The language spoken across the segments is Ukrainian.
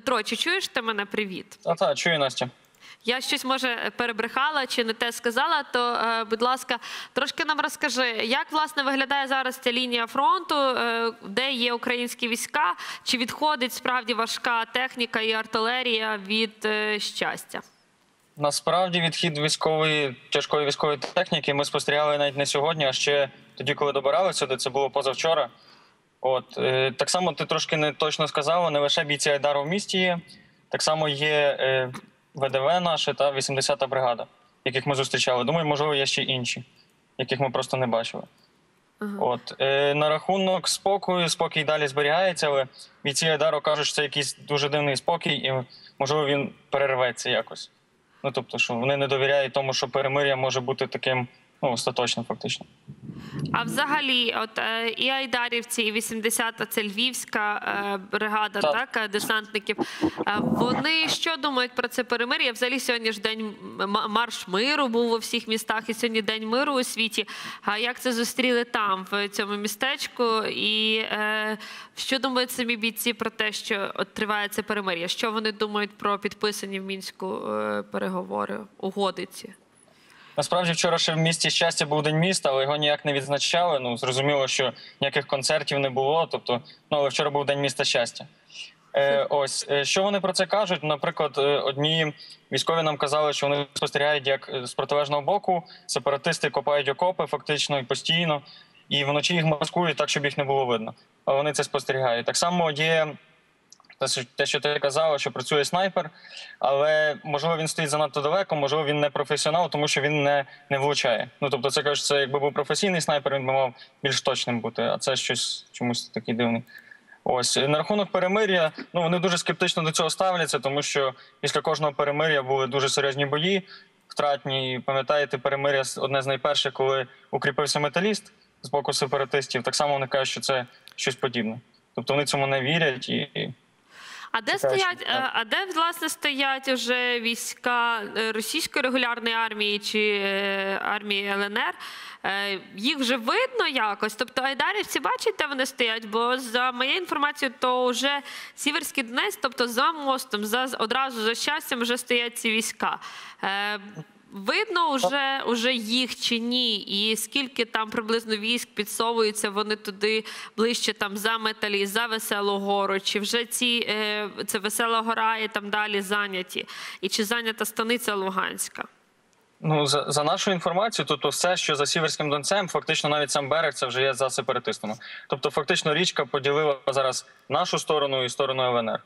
Петро, чи чуєш ти мене? Привіт. А та чую Настя. Я щось може перебрехала чи не те сказала. То, е, будь ласка, трошки нам розкажи, як власне виглядає зараз ця лінія фронту, е, де є українські війська, чи відходить справді важка техніка і артилерія від е, щастя? Насправді відхід військової тяжкої військової техніки ми спостерігали навіть не сьогодні, а ще тоді, коли добиралися сюди, це було позавчора. От е, так само ти трошки не точно сказала, не лише бійці Айдару в місті є, так само є е, ВДВ наше та 80-та бригада, яких ми зустрічали. Думаю, можливо, є ще інші, яких ми просто не бачили. От е, на рахунок спокою, спокій далі зберігається, але бійці Айдару кажуть, що це якийсь дуже дивний спокій, і можливо він перерветься якось. Ну тобто, що вони не довіряють тому, що перемир'я може бути таким ну, остаточним, фактично. А взагалі, от е, і Айдарівці, і 80-та це Львівська е, бригада, Так. так, е, десантників. Е, вони що думають про це перемир'я? Взагалі сьогодні ж день марш миру був у всіх містах, і сьогодні день миру у світі. А як це зустріли там, в цьому містечку? І е, що думають самі бійці про те, що от триває це перемир'я? Що вони думають про підписані в мінську е, переговори, угоди ці? Насправді, вчора ще в місті щастя був день міста, але його ніяк не відзначали. Ну зрозуміло, що ніяких концертів не було. Тобто, ну але вчора був день міста щастя. Е, ось е, що вони про це кажуть? Наприклад, е, одні військові нам казали, що вони спостерігають, як е, з протилежного боку сепаратисти копають окопи фактично і постійно, і вночі їх маскують так, щоб їх не було видно. А вони це спостерігають. Так само є те, що- ти казала, що працює снайпер, але можливо він стоїть занадто далеко, можливо, він не професіонал, тому що він не, не влучає. Ну тобто, це кажуть, це якби був професійний снайпер, він би мав більш точним бути, а це щось чомусь такий дивний. Ось на рахунок перемир'я, ну вони дуже скептично до цього ставляться, тому що після кожного перемир'я були дуже серйозні бої, втратні. Пам'ятаєте, перемир'я одне з найперших, коли укріпився металіст з боку сепаратистів. Так само вони кажуть, що це щось подібне. Тобто вони цьому не вірять і. А де стоять, е, так. а де власне стоять уже війська е, російської регулярної армії чи е, армії ЛНР? Їх вже видно якось. Тобто айдарівці бачать, де вони стоять, бо за моєю інформацією, то вже Сіверський Донець, тобто за мостом, за одразу за щастям, вже стоять ці війська. Видно вже, уже їх чи ні, і скільки там приблизно військ підсовуються вони туди ближче там за металі, за веселу гору, чи вже ці е, це весела гора і там далі зайняті, і чи зайнята станиця Луганська? Ну, за, за нашу інформацію, то, то все, що за Сіверським Донцем, фактично навіть сам берег, це вже є за сепаратистами. Тобто, фактично, річка поділила зараз нашу сторону і сторону ЛНР.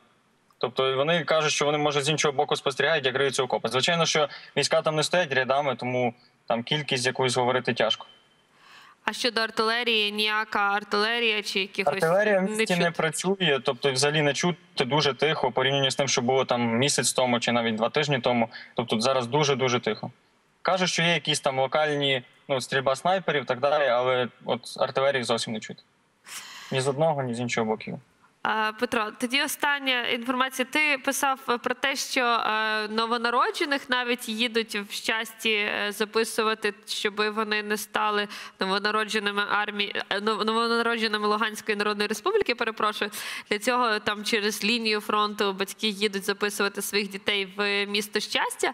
Тобто вони кажуть, що вони може з іншого боку спостерігають, як риються окопи. Звичайно, що війська там не стоять рядами, тому там кількість якусь говорити тяжко. А щодо артилерії, ніяка артилерія чи якихось Артилерія в місті не чути? працює, тобто взагалі не чути дуже тихо, порівняно з тим, що було там місяць тому чи навіть два тижні тому. Тобто зараз дуже дуже тихо. Кажуть, що є якісь там локальні ну, стрільба снайперів і так далі, але от артилерії зовсім не чути. Ні з одного, ні з іншого боку. Петро, тоді остання інформація. Ти писав е, про те, що е, новонароджених навіть їдуть в щасті е, записувати, щоб вони не стали новонародженими армії новонародженими Луганської Народної Республіки. Перепрошую для цього там через лінію фронту батьки їдуть записувати своїх дітей в місто щастя.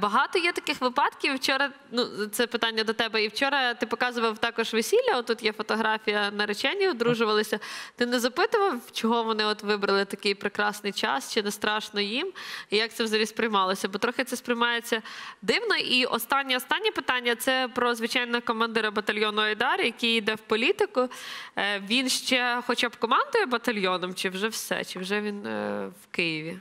Багато є таких випадків. Вчора ну це питання до тебе. І вчора ти показував також весілля. Отут є фотографія наречені, одружувалися. Ти не запитував, чого вони от вибрали такий прекрасний час, чи не страшно їм, і як це взагалі сприймалося? Бо трохи це сприймається дивно. І останнє останнє питання це про звичайно командира батальйону Айдар, який йде в політику. Е, Він ще, хоча б командує батальйоном, чи вже все, чи вже він е, в Києві?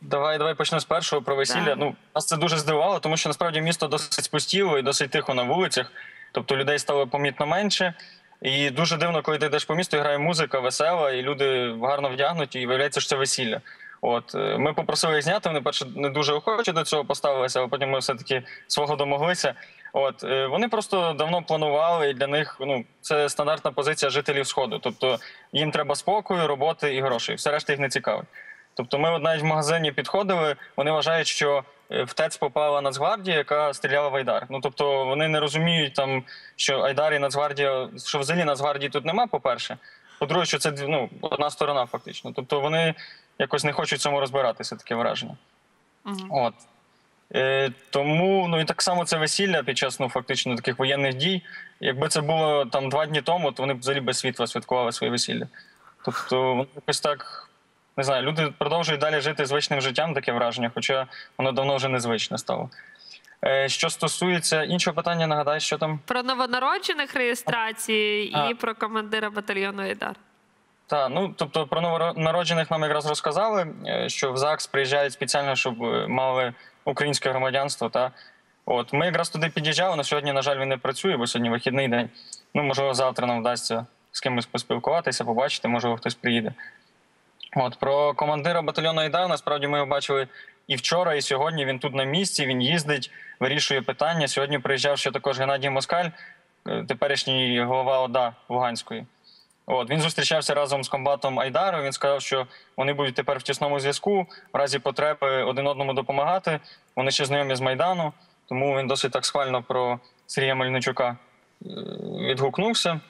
Давай, давай почнемо з першого про весілля. Так. Ну, нас це дуже здивувало, тому що насправді місто досить спустіло і досить тихо на вулицях. Тобто людей стало помітно менше. І дуже дивно, коли ти йдеш по місту, і грає музика весела, і люди гарно вдягнуті, і виявляється, що це весілля. От е, ми попросили їх зняти. Вони перше не дуже охоче до цього поставилися, але потім ми все-таки свого домоглися. От е, вони просто давно планували, і для них ну це стандартна позиція жителів сходу. Тобто їм треба спокою, роботи і грошей. Все решта їх не цікавить. Тобто, ми от навіть в магазині підходили. Вони вважають, що в ТЕЦ попала Нацгвардія, яка стріляла в Айдар. Ну тобто вони не розуміють там, що Айдар і Нацгвардія, що взагалі Нацгвардії тут нема, по-перше. По-друге, що це ну, одна сторона, фактично. Тобто вони якось не хочуть в цьому розбиратися, таке враження. Мгм. От. Е, тому, ну і так само це весілля під час ну, фактично таких воєнних дій. Якби це було там два дні тому, то вони б взагалі без світла святкували своє весілля. Тобто, воно якось так, не знаю, люди продовжують далі жити звичним життям, таке враження, хоча воно давно вже незвичне стало. Е, що стосується іншого питання, нагадай, що там. Про новонароджених реєстрації А. і про командира батальйону Айдар. Так, ну тобто про новонароджених нам якраз розказали, е, що в ЗАГС приїжджають спеціально, щоб е, мали українське громадянство. Та от ми якраз туди під'їжджали. На сьогодні, на жаль, він не працює, бо сьогодні вихідний день. Ну, можливо, завтра нам вдасться з кимось поспілкуватися, побачити, можливо, хтось приїде. От про командира батальйону Айдар, насправді ми його бачили і вчора, і сьогодні. Він тут на місці, він їздить, вирішує питання. Сьогодні приїжджав ще також Геннадій Москаль, е, теперішній голова ОДА Луганської. От він зустрічався разом з комбатом Айдару. Він сказав, що вони будуть тепер в тісному зв'язку, в разі потреби один одному допомагати. Вони ще знайомі з Майдану, тому він досить так схвально про Сергія Мельничука е, відгукнувся.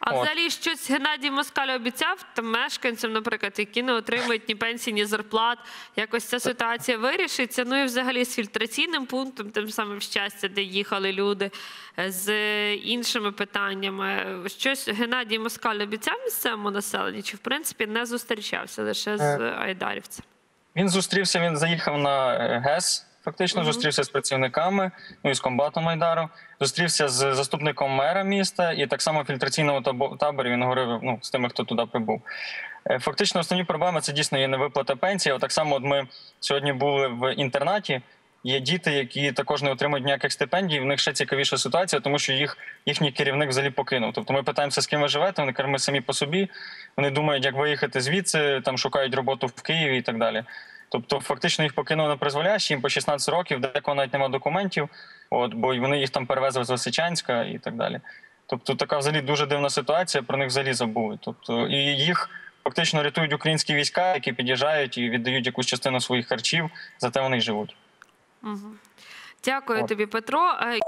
А От. взагалі щось Геннадій Москаль обіцяв там мешканцям, наприклад, які не отримують ні пенсій, ні зарплат. Якось ця ситуація вирішиться. Ну і взагалі з фільтраційним пунктом, тим самим щастя, де їхали люди, е, з іншими питаннями. Щось Геннадій Москаль обіцяв місцевому населенню, чи в принципі не зустрічався лише з Е. айдарівцем? Він зустрівся, він заїхав на е, ГЕС, фактично, Мгм. зустрівся з працівниками, ну і з комбатом Майдару, зустрівся з заступником мера міста і так само в фільтраційному таборі він говорив ну, з тими, хто туди прибув. Е, Фактично, основні проблеми це дійсно є невиплата пенсії. От так само, от ми сьогодні були в інтернаті. Є діти, які також не отримують ніяких стипендій. В них ще цікавіша ситуація, тому що їх їхній керівник взагалі покинув. Тобто ми питаємося, з ким ви живете. Вони кажуть, ми самі по собі. Вони думають, як виїхати звідси, там шукають роботу в Києві і так далі. Тобто, фактично їх покинули на призволяще, їм по 16 років, декого навіть немає документів, от, бо вони їх там перевезли з Лисичанська і так далі. Тобто, така взагалі дуже дивна ситуація, про них взагалі забули. Тобто, і їх фактично рятують українські війська, які під'їжджають і віддають якусь частину своїх харчів, зате вони й живуть. Угу. Дякую От. тобі, Петро. Е,